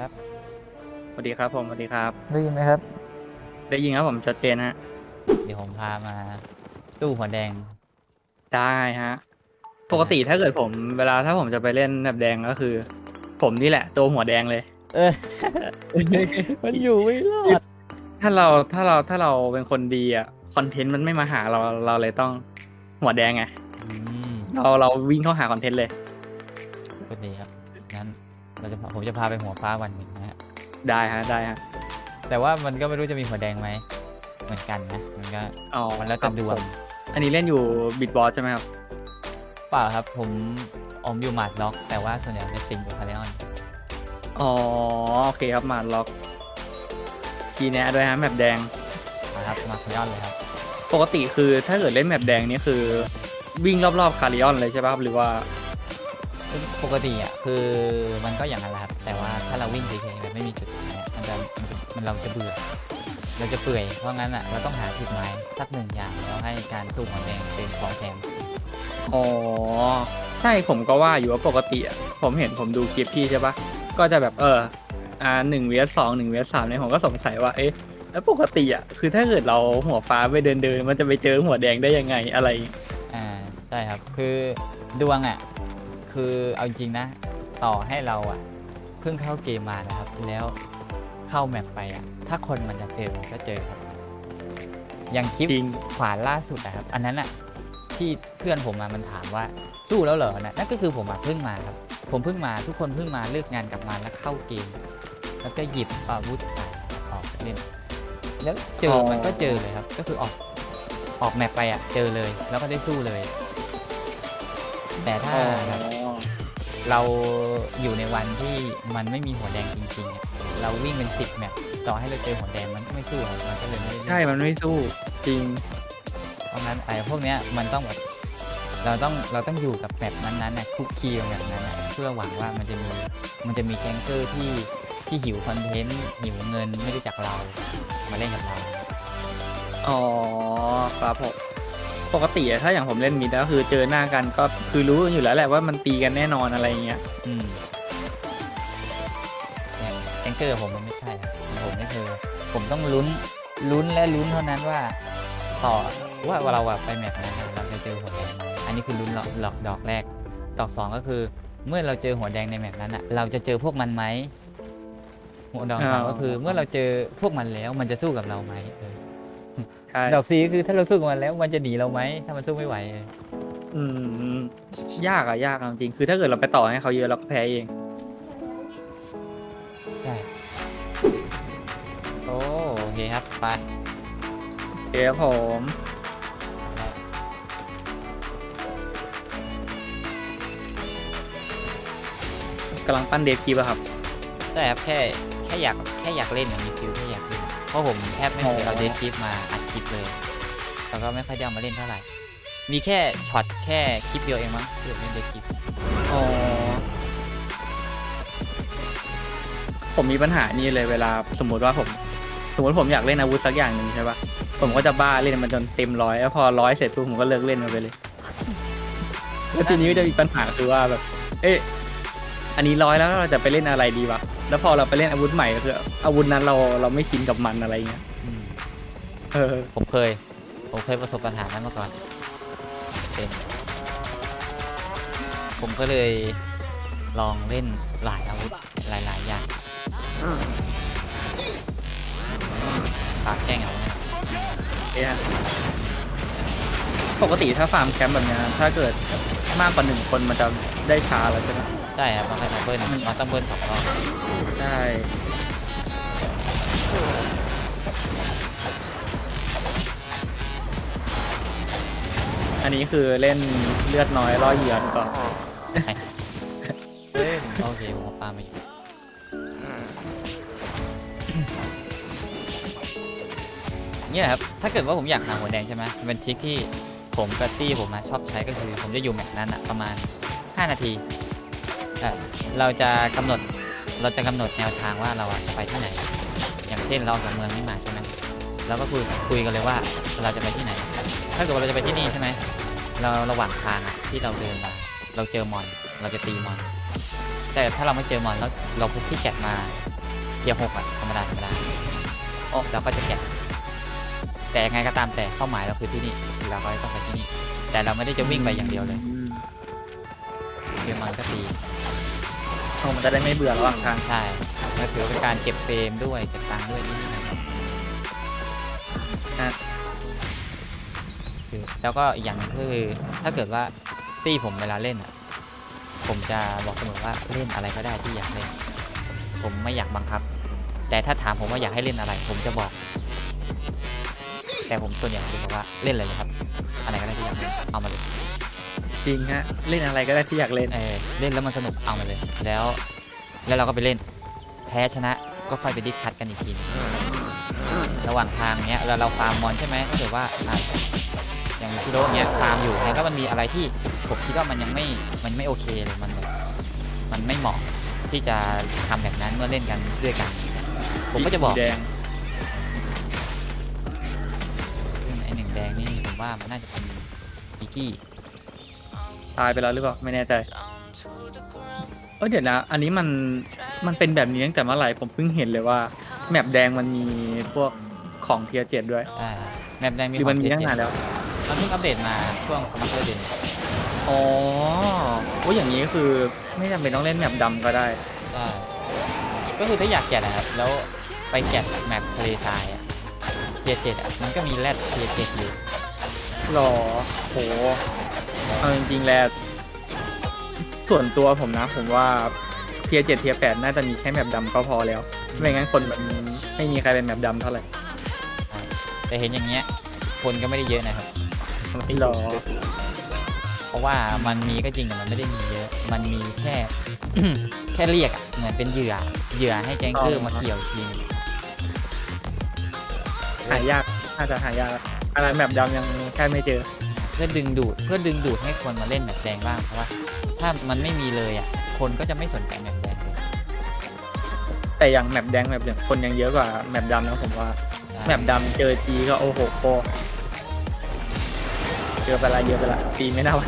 ครับ สวัสดีครับผมสวัสดีครับ ได้ยินไหมครับ ได้ยินครับผมชัดเจนฮะ เดี๋ยวผมพามาตู้หัวแดง ได้ฮะ ปกติถ้าเกิดผมเวลาถ้าผมจะไปเล่นแบบแดงก็คือ ผมนี่แหละ ตัวหัวแดงเลย เออ มันอยู่ไม่รอดถ้าเราถ้าเราถ้าเราเป็นคนดีอะคอนเทนต์มันไม่มาหาเราเราเลยต้องหัวแดงไงอืมเราเราวิ่งเข้าหาคอนเทนต์เลยก็ดีครับงั้น เราจะพาผมจะพาไปหัวฟ้าวันหนึ่งนะฮะ ได้ฮะได้ฮะแต่ว่ามันก็ไม่รู้จะมีหัวแดงไหม เหมือนกันนะ มันก็อ๋อมันแล้วแต่ดวง อันนี้เล่นอยู่บิดบอสใช่ไหมครับเปล่าครับผมอมอยู่หมาดล็อก แต่ว่าส่วนใหญ่เป็นสิงกับคาเลออน อ๋อโอเคครับมาล็อกทีแนะด้วยฮะแมปแดงนะครับ มาคาเลออนเลยครับ ปกติคือถ้าเกิดเล่นแมปแดงนี่คือ วิ่งรอบๆคาริออนเลยใช่ป่ะครับหรือว่า ปกติอะ คือมันก็อย่างนั้นแหละครับแต่ว่าถ้าเราวิ่งเฉยๆแบบไม่มีจุดหมายอะมันจะมันจะมันเราจะเบื่อ เราจะเปื่อยเพราะงั้นอะเราต้องหาจุดหมายสักหนึ่งอย่างแล้วให้การสู้หัวแดงเป็นของแถมอ๋อใช่ผมก็ว่าอยู่ว่าปกติอะผมเห็นผมดูคลิปพี่ใช่ปะก็จะแบบเอออ่าหนึ่งเวสสองหนึ่งเวสสามเนี่ยผมก็สงสัยว่าเอ๊ะแล้วปกติอะคือถ้าเกิดเราหัวฟ้าไปเดินเดินๆมันจะไปเจอหัวแดงได้ยังไงอะไรอ่าใช่ครับคือดวงอะคือเอาจริงๆนะ ต่อให้เราอะเพิ่งเข้าเกมมานะครับ แล้วเข้าแมปไปอะ ถ้าคนมันจะเจอมันก็เจอครับ อย่างคลิปจริง ขวานล่าสุดอะครับ อันนั้นอะที่เพื่อนผมมามันถามว่าสู้แล้วเหรอนะนั่นก็คือผมอะเพิ่งมาครับ ผมเพิ่งมาทุกคนเพิ่งมาเลิกงานกลับมาแล้วเข้าเกม แล้วก็หยิบอาวุธไปออกเล่น แล้วเจอมันก็เจอเลยครับ ก็คือออกออกแมปไปอะเจอเลย แล้วก็ได้สู้เลย แต่ถ้าอ๋อแบบ เราอยู่ในวันที่มันไม่มีหัวแดงจริงๆอะเราวิ่งเป็นสิบแมปต่อให้เราเจอหัวแดงมันก็ไม่สู้ครับมันก็เลยไม่ได้เล่นใช่ มันไม่สู้จริง เพราะงั้นไอ้พวกเนี้ยมันต้องแบบเราต้องเราต้องอยู่กับแมปนั้นๆนะคุกคีกับแบบนั้นนะเพื่อหวังว่ามันจะมีมันจะมีแก๊งเกอร์ที่ที่หิวคอนเทนต์หิวเงินไม่รู้จักเรามาเล่นกับเรา อ๋อ ครับผม ปกติอะถ้าอย่างผมเล่นมิดก็คือเจอหน้ากันก็คือรู้อยู่แล้วแหละว่ามันตีกันแน่นอนอะไรเงี้ยอืมอย่างแองเกอร์ผมมันไม่ใช่ครับผมไม่เคยผมต้องลุ้นลุ้นและลุ้นเท่านั้นว่า ต่อว่าเราอะไปแมตช์นั้นอะเราจะเจอหัวแดงไหมอันนี้คือลุ้นหลอกหลอกดอกแรกดอกสองก็คือ เมื่อเราเจอหัวแดงในแมตช์นั้นอะเราจะเจอพวกมันไหมหัวดอกสามก็คือ เมื่อเราเจอพวกมันแล้วมันจะสู้กับเราไหมเออ ใช่ดอกสี่ก็คือถ้าเราสู้กับมันแล้วมันจะหนีเราไหมถ้ามันสู้ไม่ไหวเอออืมยากอะยากอะจริงๆคือถ้าเกิดเราไปต่อให้เขาเยอะเราก็แพ้เอง ใช่โอ้โอเคครับไปเดี๋ยวผมกำลังปั้นเดฟกีบอะครับใช่ครับแค่แค่อยากแค่อยากเล่นอะมีฟิลแค่อยากเล่นเพราะผมแทบไม่เคยอ๋อเอาเดทคลิปมาอัด คลิปเลย แล้วก็ไม่ค่อยได้เอามาเล่นเท่าไหร่ มีแค่ช็อตแค่คลิปเดียวเองมั้งที่ผมเล่นเดทคลิปอ๋อผมมีปัญหานี่เลยเวลาสมมติว่าผม สมมติผมอยากเล่นอาวุธสักอย่างหนึ่งใช่ปะผมก็จะบ้าเล่นมันจนเต็มร้อยแล้วพอร้อยเสร็จปุ๊บผมก็เลิกเล่นมันไปเลยแล้วทีนี้ก็จะมีปัญหาคือว่าแบบ เอ๊ะอันนี้ร้อยแล้วเราจะไปเล่นอะไรดีวะแล้วพอเราไปเล่นอาวุธใหม่ก็คืออาวุธนั้นเราเราไม่ชินกับมันอะไรเงี้ย เออผมเคย ผมเคยประสบปัญหานั้นมาก่อน เป็น ผมก็เลยลองเล่นหลายอาวุธหลาย ๆ อย่างปากแจ้งเอาไว้เอ๊ะปกติถ้าฟาร์มแคมป์แบบเนี้ยถ้าเกิดมากกว่าหนึ่งคนมันจะได้ช้าแล้วใช่ไหมใช่ครับมันก็จะเบิ้ลมันต้องเบิ้ลสองรอบใช่ อันนี้คือเล่นเลือดน้อยล่อเหยื่อก่อนโอเคผมเอาปลามาอยู่เนี่ยครับ ถ้าเกิดว่าผมอยากหาหัวแดงใช่ไหมเป็นทริคที่ผมกับตี้ผมนะชอบใช้ก็คือ ผมจะอยู่แมปนั้นอะประมาณ 5 นาทีเอ่อเราจะกำหนดเราจะกำหนดแนวทางว่าเราอะจะไปที่ไหน อย่างเช่นเราออกจากเมืองนี้มาใช่ไหมเราก็คุยคุยกันเลยว่าเราจะไปที่ไหน ถ้าเกิดว่าเราจะไปที่นี่ใช่ไหมเราระหว่างทางอะที่เราเดินมาเราเจอมอนเราจะตีมอน แต่ถ้าเราไม่เจอมอนแล้วเราพกพิกแกตมาเทียร์หกอะธรรมดาธรรมดาอ๋อเราก็จะแกะแต่ยังไงก็ตามแต่เป้าหมายเราคือที่นี่เราก็ต้องไปที่นี่ แต่เราไม่ได้จะวิ่งไปอย่างเดียวเลยมคือมันก็ตีเอามันจะได้ไม่เบื่อระหว่างทางใช่ก็ถือเป็นการเก็บเฟรมด้วยเก็บตังค์ด้วยนิดๆหน่อยฮะๆ คือแล้วก็อีกอย่างหนึงคือถ้าเกิดว่าตีผมเวลาเล่นอะ ผมจะบอกเสมอว่าเล่นอะไรก็ได้ที่อยากเล่น ผมไม่อยากบังคับ แต่ถ้าถามผมว่าอยากให้เล่นอะไร ผมจะบอก แต่ผมส่วนใหญ่จะบอกว่าเล่นเลยเลยครับอะไรก็ได้ที่อยากเล่นเอามาเลยจริงฮะเล่นอะไรก็ได้ที่อยากเล่นเออเล่นแล้วมันสนุกเอามาเลย แล้วแล้วเราก็ไปเล่น แพ้ชนะก็ค่อยไปดิสคัดกันอีกทีหนึ่งระหว่างทางเนี้ยเราเราฟาร์มมอนใช่ไหมถ้าเกิดว่า อะอย่างชิโร่เนี้ยฟาร์มอยู่แล้วก็มันมีอะไรที่ผมคิดว่ามันยังไม่มันไม่โอเคเลยมันแบบมันไม่เหมาะที่จะทำแบบนั้นเมื่อเล่นกันด้วยกัน ผมก็จะบอกสีแดงซึ่งไอหนึ่งแดงนี่ผมว่ามันน่าจะเป็นอีกี้ตายไปแล้วหรือเปล่าไม่แน่ใจเออเดี๋ยวนะ อันนี้มันมันเป็นแบบนี้ตั้งแต่เมื่อไหร่ผมเพิ่งเห็นเลยว่า แมปแดงมันมีพวกของเทียเจ็ดด้วยใช่แมปแดงมีหรือมันมีขตั้งนานแล้ว มันเพิ่งอัปเดตมาช่วงสมัครเดนอ๋อโอ้อย่างนี้ก็คือไม่จำเป็นต้องเล่นแมปดำก็ได้ ใช่ก็คือถ้าอยากแกะนะครับ แล้วไปแกะแมปทะเลทรายอะเทียเจ็ดอะมันก็มีแรดเทียเจ็ดอยู่หรอโหเอาจริงๆแล้วส่วนตัวผมนะ ผมว่าเทียเจ็ดเทียแปดน่าจะมีแค่แมปดำก็พอแล้ว ไม่งั้นคนมันไม่มีใครเป็นแมปดำเท่าไหร่ แต่เห็นอย่างเงี้ยคนก็ไม่ได้เยอะนะครับ หรอเพราะว่ามันมีก็จริงแต่มันไม่ได้มีเยอะ มันมีแค่ แค่เรียกอะเหมือนเป็นเหยื่อ เหยื่อให้แกงเกอร์มาเกี่ยวอีกทีหนึงหายากน่าจะหายากอะไรแมปดำยังแค่ไม่เจอ เพื่อดึงดูดเพื่อดึงดูดให้คนมาเล่นแบบแดงบ้างเพราะว่า ถ้ามันไม่มีเลยอะ คนก็จะไม่สนใจแบบแดงเลยแต่อย่างแมปแดงแมปเหลืองคนยังเยอะกว่าแมปดำนะผมว่าแมปดำเจอทีก็โอ้โหโป เยอะไปละเยอะไปละตีไม่ไหว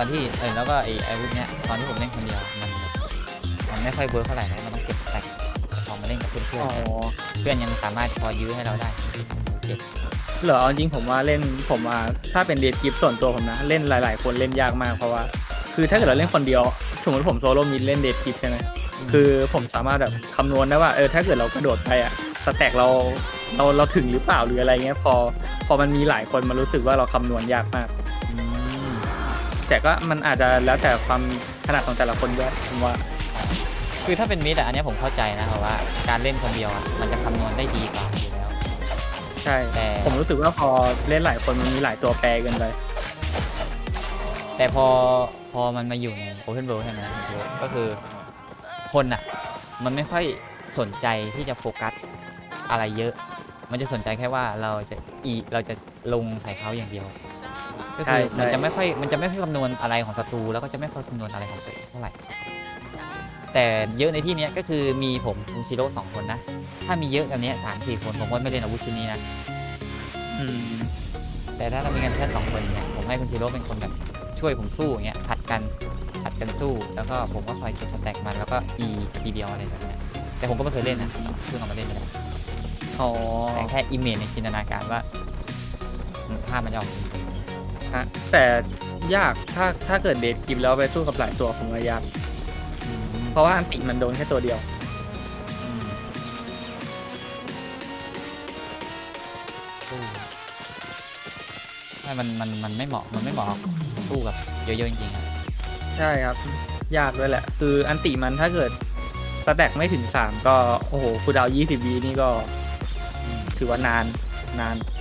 อนที่เออแล้วก็ไอ้ไอ้พวกเนี้ยตอนที่ผมเล่นคนเดียวมันแบบมันไม่ค่อยเวิร์กเท่าไหร่นะมันต้องเก็บแตกพอมาเล่นกับเพื่อนๆอ๋อเนี่ยเพื่อนยังสามารถพอยื้อให้เราได้เก็บเหรอเอาจริงผมว่าเล่นผมว่าถ้าเป็นเดทกิฟส่วนตัวผมนะเล่นหลาย ๆ คนเล่นยากมากเพราะว่า คือถ้าเกิดเราเล่นคนเดียวสมมติผมโซโล่มิดเล่นเดทกิฟใช่ไหมคือผมสามารถแบบคำนวณได้ว่าเออถ้าเกิดเรากระโดดไปอะสแต็กเราเราเราถึงหรือเปล่าหรืออะไรเงี้ยพอพอมันมีหลายคนมันรู้สึกว่าเราคำนวณยากมากม แต่ก็มันอาจจะแล้วแต่ความถนัดของแต่ละคนด้วยผมว่า คือถ้าเป็นมิดอะอันเนี้ยผมเข้าใจนะเพราะว่าการเล่นคนเดียวอะมันจะคำนวณได้ดีกว่าอยู่แล้ว ใช่ แต่ ผมรู้สึกว่าพอเล่นหลายคนมันมีหลายตัวแปรเกินไป แต่พอพอมันมาอยู่ใน Open World ใช่ไหมคุณเชฟก็คือคนอะมันไม่ค่อยสนใจที่จะโฟกัสอะไรเยอะ มันจะสนใจแค่ว่าเราจะอีเราจะลงใส่เขาอย่างเดียว ก็คือมันจะไม่ค่อยมันจะไม่ค่อยคำนวณอะไรของศัตรูแล้วก็จะไม่ค่อยคำนวณอะไรของตัวเองเท่าไหร่ แต่เยอะในที่เนี้ยก็คือมีผมคุณชิโร่สองคนนะ ถ้ามีเยอะแบบเนี้ยสามสี่คนผมว่าไม่เล่นอาวุธชิ้นนี้นะ อืมแต่ถ้าเรามีกันแค่สองคนเนี่ยผมให้คุณชิโร่เป็นคนแบบช่วยผมสู้อย่างเงี้ยผัดกันผัดกันสู้แล้วก็ผมก็คอยเก็บสแต็กมันแล้วก็อีทีเดียวอะไรแบบเนี้ยแต่ผมก็ไม่เคยเล่นนะเพิ่งเอามาเล่นไม่ได้อ๋อแต่แค่อิมเมจในจินตนาการว่าอืมภาพมันจะออกมาเป็น ฮะแต่ยากถ้าถ้าเกิดเดทกิฟแล้วไปสู้กับหลายตัวผมว่ายากอืมเพราะว่าอันติมันโดนแค่ตัวเดียวอืมสู้ใช่มันมันมันไม่เหมาะมันไม่เหมาะสู้กับเยอะๆจริงๆอะใช่ครับ ยากด้วยแหละ คืออันติมันถ้าเกิดสแต็กไม่ถึงสามก็ โอ้โหคูลดาวยี่สิบวีนี่ก็อืมถือว่านานนานน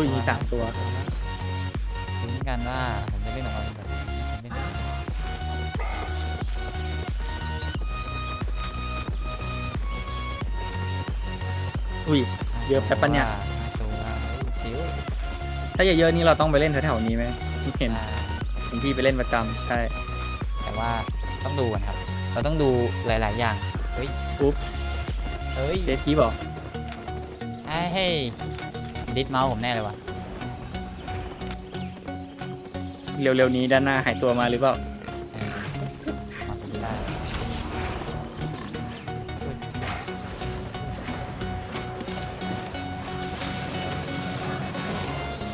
ลุยสามตัวลุ้นกันว่าผมจะเล่นออกมาเป็นแบบไหนผมไม่ได้อุ้ย เยอะไปปะเนี่ยห้าตัวชิวถ้าเยอะๆนี่เราต้องไปเล่นแถวๆนี้ไหมเห็นอ่าเห็นพี่ไปเล่นประจำใช่แต่ว่าต้องดูกันครับ เราต้องดูหลาย ๆ อย่าง เฮ้ยปุ๊บเฮ้ย เจฟกี้บอก ไอ้ให้ ดิสเมาส์ผมแน่เลยว่ะเร็วๆนี้ด้านหน้าหายตัวมาหรือเปล่า เออเอาไปได้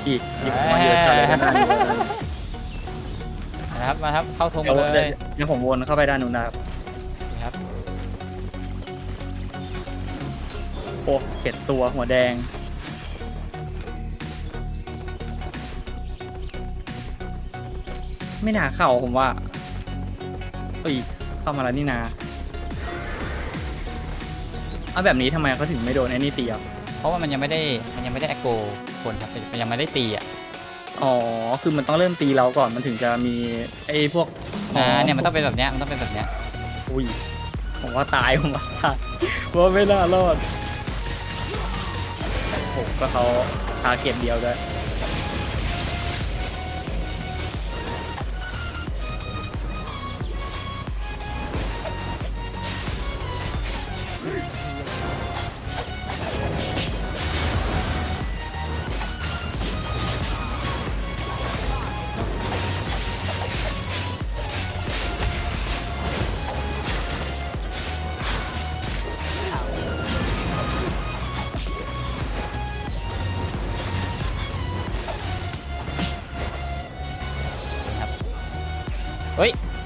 อีกอีกมาเยอะจังเลยด้านหน้านี่นะครับมาครับเข้าทงเดี๋ยวเลเดี๋ยวยเดี๋ยวผมวนเข้าไปด้านนู้นนะครับนะครับโอ้เจ็ดตัวหัวแดง ไม่น่าเข้าผมว่าเอ้ยเข้ามาแล้วนี่นาเอาแบบนี้ทำไมเขาถึงไม่โดนไอ้นี่ตีอะเพราะว่ามันยังไม่ได้มันยังไม่ได้แอคโกคนครับมันยังไม่ได้ตีอะอ๋อคือมันต้องเริ่มตีเราก่อนมันถึงจะมีไอ้พวกอ่าเนี่ยมันต้องเป็นแบบเนี้ยมันต้องเป็นแบบเนี้ยอุ้ยผมว่าตายผมว่าตายผมว่าไม่น่ารอดผมก็เขาทาร์เก็ตเดียวด้วย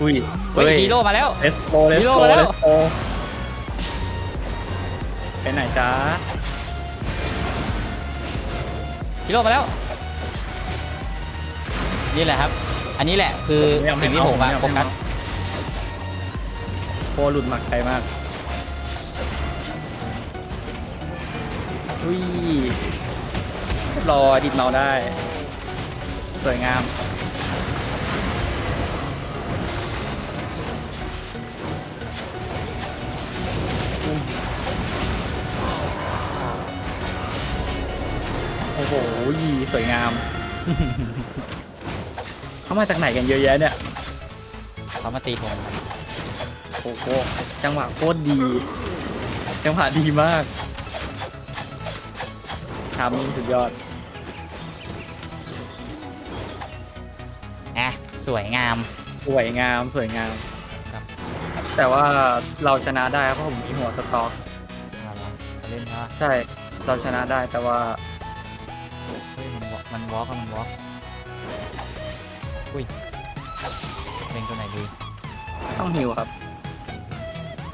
อุ้ยเฮ้ยฮีโร่มาแล้ว เลสโกเลสฮีโร่โกมาแล้เลว สโกไปไหนจ้าฮีโร่มาแล้ว นี่แหละครับ อันนี้แหละคือสิ่งที่ผมอะโฟกัสโคหลุดหมักไกลมากอุ้ยรอดิดเมาได้ สวยงาม โอ้โหยีสวยงาม เขามาจากไหนกันเยอะแยะเนี่ย เขามาตีผมครับโอ้โหจังหวะโคตรดี จังหวะดีมากทำมิ่งสุดยอด อะ สวยงาม สวยงามสวยงามครับ แต่ว่าเราชนะได้เพราะผมมีหัวสต็อกมาลองเล่นว่าใช่ เราชนะได้แต่ว่าเฮ้ย มันวอล์กมันวอล์กมันวอลอุ้ยเล่นตัวไหนดีต้องฮิวครับ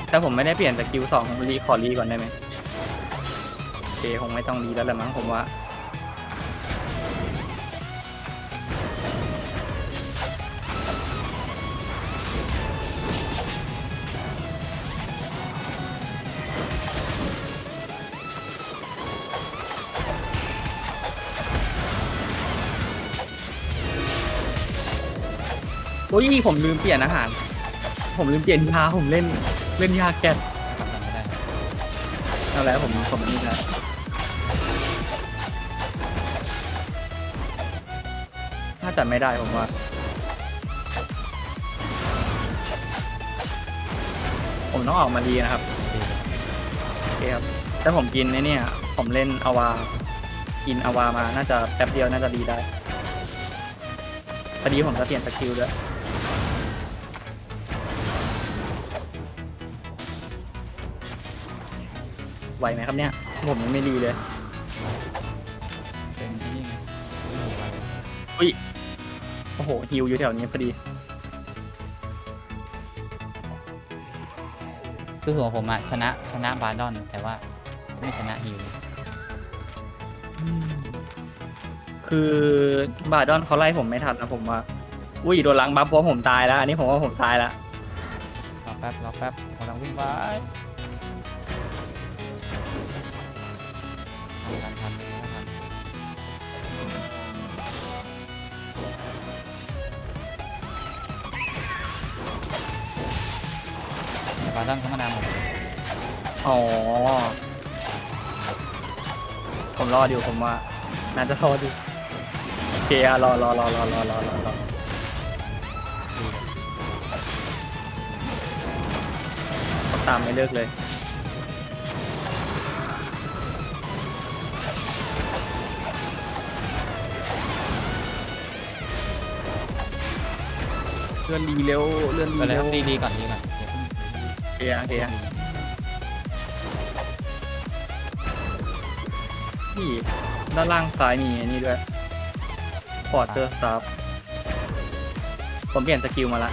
แต่ผมไม่ได้เปลี่ยนสกิลสองผมรีขอรีก่อนได้ไหมโอเคคงไม่ต้องรีแล้วแหละมั้งผมว่า อ้ยผมลืมเปลี่ยนอาหาร ผมลืมเปลี่ยนยาผมเล่นเล่นยาแกะจำไม่ได้เอาแล้วผมผมนี่นะถ้าจัดไม่ได้ผมว่า ผมต้องออกมาดีนะครับโอเคครับถ้าผมกินไอ้เนี่ย ผมเล่นอาวา กินอาวามาน่าจะแป๊บเดียวน่าจะดีได้พอดีผมจะเปลี่ยนสกิลด้วย ไหวไหมครับเนี่ย ผมยังไม่ดีเลย เป็นที่นี่ไงอุ้ยหัวอะไรโอ้โหฮิวอยู่แถวนี้พอดี คือหัวผมอะชนะชนะบาร์ดอน แต่ว่าไม่ชนะฮิวคือบาดอนเขาไล่ผมไม่ทันนะผมว่า อุ้ยโดนหลังบัฟเพราะผมตายแล้ว อันนี้ผมว่าผมตายแล้วรอแป๊บรอแป๊บกำลังวิ่งไป บาร์ดันเข้ามานาหมดอ๋อ ผมรอดอยู่ผมว่า น่าจะรอดอยู่โอเคอะรอรอรอรอรอรอรอรอเลยผมตามไม่เลิกเลย เลื่อนดีเร็วเลื่อนดีไปเลยเร็คว รับดีดีก่อนดีก่อน เดี๋ยเอเคอะโอเคอะนี่ด้านล่างซ้ายมีอันนี่ด้วยพอร์เตอร์สตาฟผมเปลี่ยนสกิลมาละ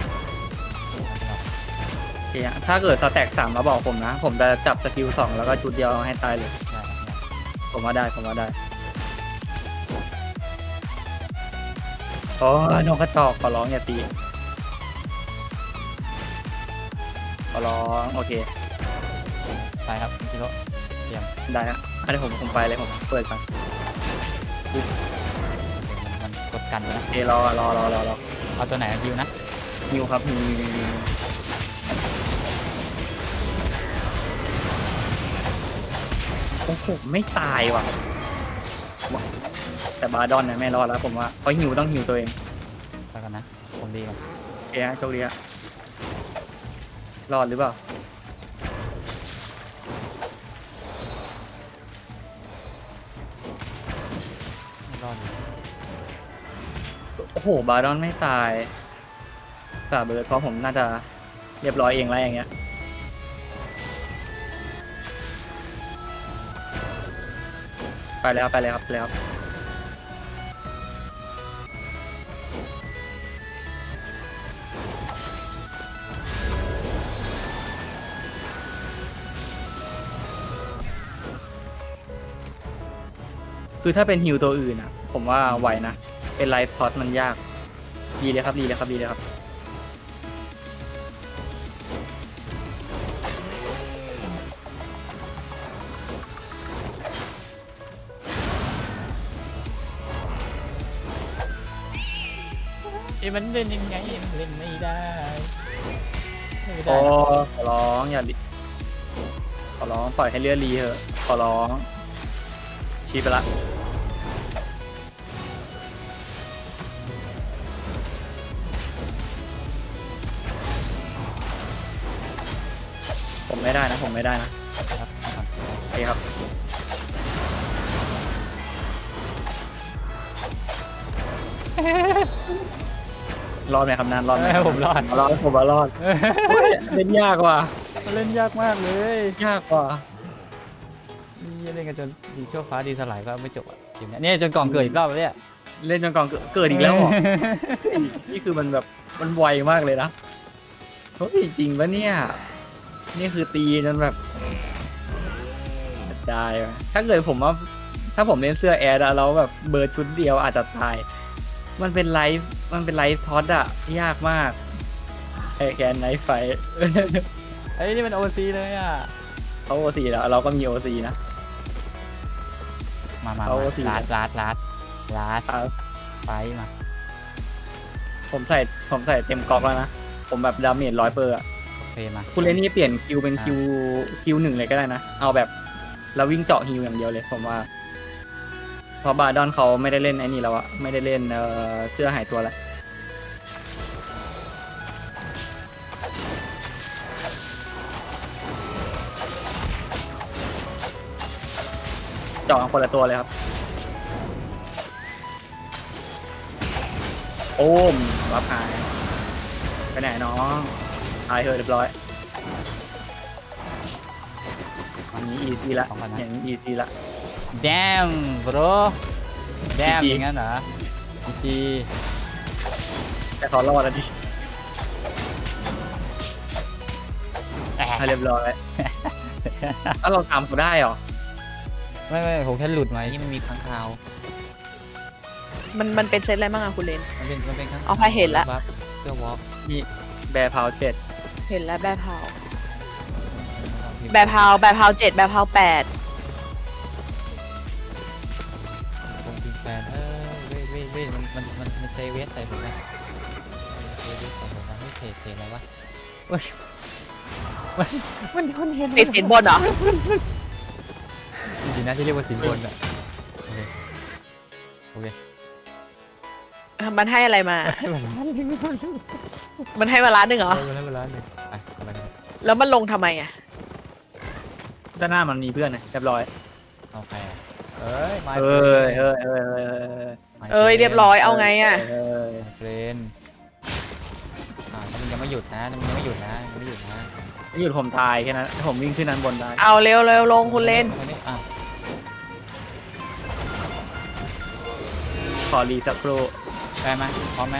โอเคถ้าเกิดสแต็กสามมาบอกผมนะ ผมจะจับสกิลสองแล้วก็ชุดเดียวให้ตายเลย ผมว่าได้ผมว่าได้โอ้ยนกกระจอกขอร้องอย่าตี ขอร้องโอเค ไปครับคุณชิโร่เตรียมได้ฮะอันนี้ผมผมไปเลยผมเปิดก่อนเดี๋ยวมันมันกดกันไปนะโอเครอรอรอรอรอเอาตัวไหนวิวนะ นิวครับนิวนิวนิวนิวโอ้โหไม่ตายว่ะ แต่บาร์ดอนเนี่ยไม่รอดแล้วผมว่าเพราะหิวต้องหิวตัวเองไปกันนะ ผมดีก่อนโอเคฮะโชคดีฮะ รอดหรือเปล่าไม่รอดอยู่โอ้โห บาร์ดอนไม่ตาย สาบิร์ดเพราะผมน่าจะเรียบร้อยเองแล้วอย่างเงี้ย ไปแล้วไปแล้วครับไปแล้วครับ คือถ้าเป็นฮิวตัวอื่นอะ ผมว่าไหวนะ เป็นไลฟ์พอตมันยาก ดีเลยครับดีเลยครับดีเลยครับเอ้ยมันเล่นยังไงมันเล่นไม่ได้เล่นไม่โอ้ได้นะขอร้องอย่าลิขอร้องปล่อยให้เลือดรีเถอะ ขอร้อง ชี้ไปละผมไม่ได้นะ ผมไม่ได้นะครับเอาก่อนโอเคครับรอดไหมครับนานรอดไหมเอ้ยผมรอดรอดผมว่ารอดเฮ้ยเล่นยากว่ะมันเล่นยากมากเลย ยากกว่านี่ เล่นกันจนดีชั่วฟ้าดีสลายก็ไม่จบอะเกมเนี้ยเนี่ยจนกล่องเกิดอีกรอบแล้วเนี่ยเล่นจนกองเกิดเกิดอีกแล้วเหรอ นี่คือมันแบบมันไวมากเลยนะเฮ้ยจริงปะเนี่ย นี่คือตีจนแบบได้ว่ะถ้าเกิดผมว่าถ้าผมเล่นเสื้อแอร์อะแล้วแบบเบิร์ดชุดเดียวอาจจะตาย มันเป็นไลฟ์มันเป็นไลฟ์ท็อตอะยากมากไอแกนไนท์ไฟ ไอ้ยนี่มันโอซีเลยอะเขาโอซีแล้วเราก็มีโอซีนะ มามาเอาสิลาสลาสลาสลาสอ่าไปมาผมใส่ผมใส่เต็มกอกแล้วนะ ผมแบบดาเมจร้อยเปอร์อะโอเคมาคุณเลนนี่เปลี่ยนคิวเป็นอ่าคิวคิวหนึ่งเลยก็ได้นะ เอาแบบเราวิ่งเจาะฮิวอย่างเดียวเลย ผมว่าเพราะบาร์ดอนเขาไม่ได้เล่นไอ้นี่แล้วอะไม่ได้เล่นเอ่อเสื้อหายตัวแล้ว เจาะคนละตัวเลยครับ โอ้มรับหาย ไปไหนน้องตายเถอะเรียบร้อยอันนี้อีซีละสองพันนะอย่างนี้อีซีละแดมบรแดม GG อย่างนั้นเหรอจีแต่เขารอดแล้วดิแอะให้เรียบร้อย ถ้าเราทำเขาได้เหรอ ไม่ไม่ผมแค่หลุดมาที่มันมีค้างคาว มันมันเป็นเซตอะไรบ้างอะคุณเลน มันเป็นมันเป็นข้างอ๋อพอเห็นละวับเสื้อวอล์กมีแบร์พาวเจ็ดเห็นแล้วแบบพาวแบบพาวแบบพาวเจ็ดแบบพาวแปดวงทีมแฟนเออเว้ยเว้ยเว้ยมันมันมันมันเซเวสใส่ผมนะเซเวสใส่ผมนะให้เทรดเทรดอะไรวะเว้ยมันมันมันเห็นติดสินบนเหรอจริงๆ นะที่เรียกว่าสินบนอะโอเคโอเคมันให้อะไรมา ให้มันล้านหนึ่งมันให้มาล้านหนึ่งเหรอเออมันให้มันล้านหนึ่งไปเอาไปเลยแล้วมันลงทำไมอะด้านหน้ามันมีเพื่อนนะเรียบร้อยเอาใครอะเอ้ย my เอ้ย friend เอ้ยเอ้ยเอ้ยเอ้ยเอ้ย my เอ้ย friend เรียบร้อยเอาไงอะเอ้ย my friend อ่าถ้ามันยังไม่หยุดนะถ้ามันยังไม่หยุดนะยังไม่หยุดนะ ไม่หยุดผมตายแค่นั้นผมวิ่งขึ้นนั้นบนได้เอาเร็วเร็วลงคุณเลนอานี่อะ อรีสักครู่ได้ไหมพร้อมไหม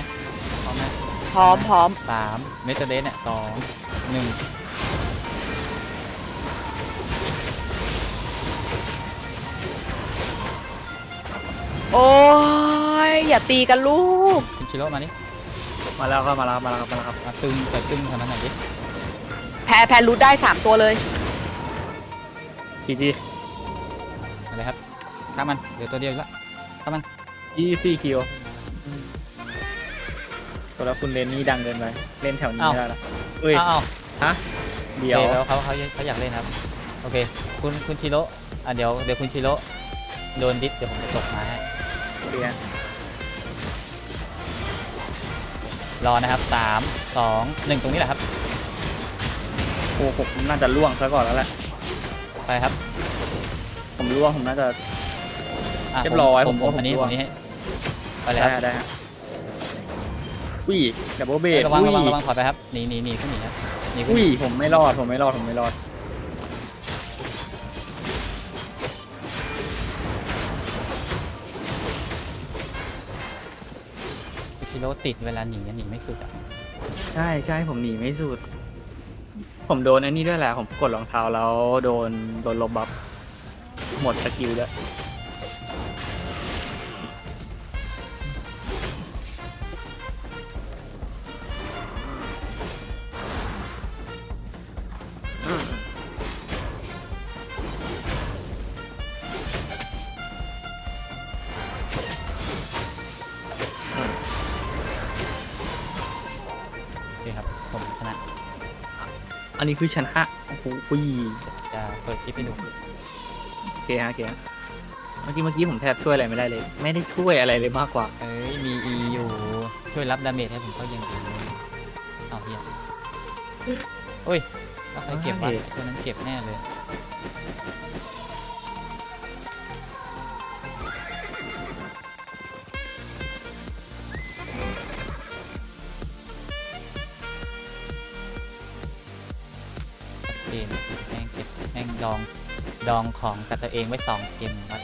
พร้อมไหมพร้อมพร้อมสามเมสเดสเนี่ยสองหนึ่งโอ้ยอย่าตีกันลูกคุณชิโร่มานี่มาแล้วครับมาแล้วมาแล้วครับมาแล้วครับมาตึงเกิดตึงทำมันหน่อยดิแพ้แพ้รูดได้สามตัวเลยจีจีอะไรครับข้ามมันเดี๋ยวตัวเดียวอีกละข้ามมัน ยี่สี่คิวตัวแล้วคุณเลนนี่ดังเกินไปเล่นแถวนี้ไม่ได้ละเอ้ย อ้าวอ้าวฮะ เดี๋ยวโอคแล้วเขาเขาเขาอยากเล่นครับ โอเค คุณคุณชิโร่อะเดี๋ยวเดี๋ยวคุณชิโร่โดนดิสเดี๋ยวผมจะตกมาให้เปลี่ยนรอนะครับสามสองหนึ่งตรงนี้แหละครับ โอ้ผมน่าจะล่วงซะก่อนแล้วแหละ ไปครับ ผมล่วงผมน่าจะะเรียบร้อยผมผมผมอันนี้ผมผมนี้ให้ ไปเลยได้ครับฮะได้ฮะอุ้ยดับเบิลเบสระวังอุ้ระวังยระวังถอยไปครับหนีหนีหนีขึ้นหนีครับหนีขึ้นหอุ้นียผมไม่รอดผมไม่รอดผมไม่รอดชิโร่ติดเวลาหนีอะหนีไม่สุดอะใช่ใช่ผมหนีไม่สุด ผมโดนอันนี้ด้วยแหละผมกดรองเท้าแล้วโดนโดนลบบัฟหมดสกิลแล้ว นนี้คือชนะโอ้โหอุ้ยจะเปิดคลิปให้ดูโอเคฮะโอเคฮะเมื่อกี้เมื่อกี้ผมแทบช่วยอะไรไม่ได้เลย ไม่ได้ช่วยอะไรเลยมากกว่า เอ้ย มี E อยู่ ช่วยรับดาเมจให้ผมก็ยังดีเอาเฮียโอ้ยแล้วใครเก็บวะเฮ้ยตัวนั้นเก็บแน่เลย ดองดองของกับตัวเองไว้สองเกมวัด